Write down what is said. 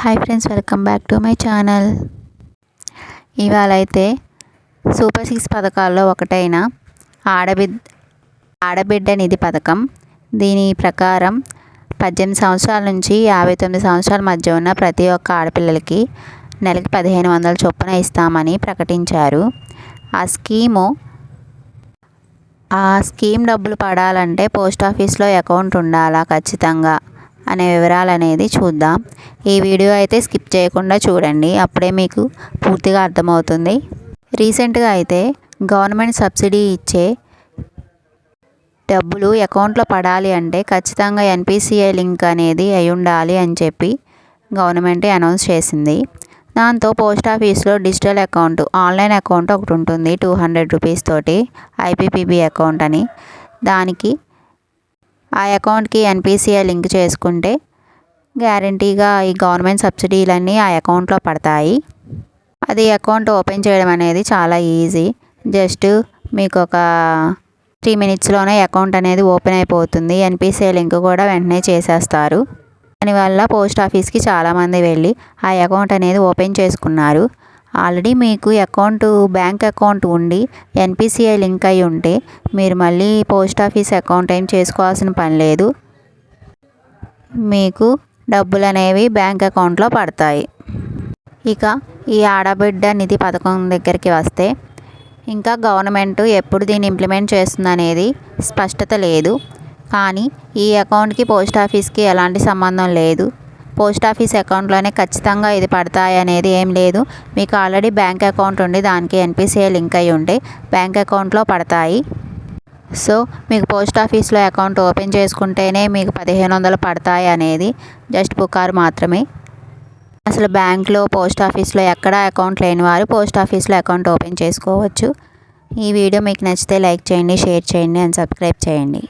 Hi friends welcome back to my channel ఇవాళ అయితే super six పథకాల్లో ఒకటైన ఆడబిడ్ ఆడబిడ్డ నిధి పథకం. దీని ప్రకారం పద్దెనిమిది సంవత్సరాల నుంచి యాభై తొమ్మిది సంవత్సరాల మధ్య ఉన్న ప్రతి ఒక్క ఆడపిల్లలకి నెలకి పదిహేను వందల చొప్పున ఇస్తామని ప్రకటించారు. ఆ స్కీము ఆ స్కీమ్ డబ్బులు పడాలంటే పోస్ట్ ఆఫీస్లో అకౌంట్ ఉండాలా ఖచ్చితంగా. అనే వివరాలు అనేది చూద్దాం. ఈ వీడియో అయితే స్కిప్ చేయకుండా చూడండి. అప్పుడే మీకు పూర్తిగా అర్థమవుతుంది. రీసెంట్గా అయితే గవర్నమెంట్ సబ్సిడీ ఇచ్చే డబ్బులు అకౌంట్లో పడాలి అంటే ఖచ్చితంగా ఎన్పిసిఐ లింక్ అనేది అయి ఉండాలి అని చెప్పి గవర్నమెంట్ అనౌన్స్ చేసింది. దాంతో పోస్ట్ ఆఫీస్లో డిజిటల్ అకౌంట్ ఆన్లైన్ అకౌంట్ ఒకటి ఉంటుంది టూ హండ్రెడ్ రూపీస్ తోటి ఐపీపీబీ అకౌంట్ అని. దానికి ఆ అకౌంట్కి ఎన్పిసిఐ లింక్ చేసుకుంటే గ్యారంటీగా ఈ గవర్నమెంట్ సబ్సిడీలన్నీ ఆ అకౌంట్లో పడతాయి. అది అకౌంట్ ఓపెన్ చేయడం అనేది చాలా ఈజీ. జస్ట్ మీకు ఒక త్రీ మినిట్స్లోనే అకౌంట్ అనేది ఓపెన్ అయిపోతుంది. ఎన్పిసిఐ లింక్ కూడా వెంటనే చేసేస్తారు. దానివల్ల పోస్ట్ ఆఫీస్కి చాలామంది వెళ్ళి ఆ అకౌంట్ అనేది ఓపెన్ చేసుకున్నారు. ఆల్రెడీ మీకు అకౌంట్ బ్యాంక్ అకౌంట్ ఉండి ఎన్పిసిఐ లింక్ అయి ఉంటే మీరు మళ్ళీ పోస్ట్ ఆఫీస్ అకౌంట్ ఏం చేసుకోవాల్సిన పని లేదు. మీకు డబ్బులు అనేవి బ్యాంక్ అకౌంట్లో పడతాయి. ఇక ఈ ఆడబిడ్డ నిధి పథకం దగ్గరికి వస్తే ఇంకా గవర్నమెంట్ ఎప్పుడు దీన్ని ఇంప్లిమెంట్ చేస్తుంది అనేది స్పష్టత లేదు. కానీ ఈ అకౌంట్కి పోస్ట్ ఆఫీస్కి ఎలాంటి సంబంధం లేదు. పోస్ట్ ఆఫీస్ అకౌంట్లోనే ఖచ్చితంగా ఇది పడతాయి అనేది ఏం లేదు. మీకు ఆల్రెడీ బ్యాంక్ అకౌంట్ ఉండి దానికి ఎన్పిసిఐ లింక్ అయి ఉంటే బ్యాంక్ అకౌంట్లో పడతాయి. సో మీకు పోస్ట్ ఆఫీస్లో అకౌంట్ ఓపెన్ చేసుకుంటేనే మీకు పదిహేను వందలు పడతాయి అనేది జస్ట్ పుకారు మాత్రమే. అసలు బ్యాంక్లో పోస్ట్ ఆఫీస్లో ఎక్కడ అకౌంట్ లేని వారు పోస్ట్ ఆఫీస్లో అకౌంట్ ఓపెన్ చేసుకోవచ్చు. ఈ వీడియో మీకు నచ్చితే లైక్ చేయండి షేర్ చేయండి అండ్ సబ్స్క్రైబ్ చేయండి.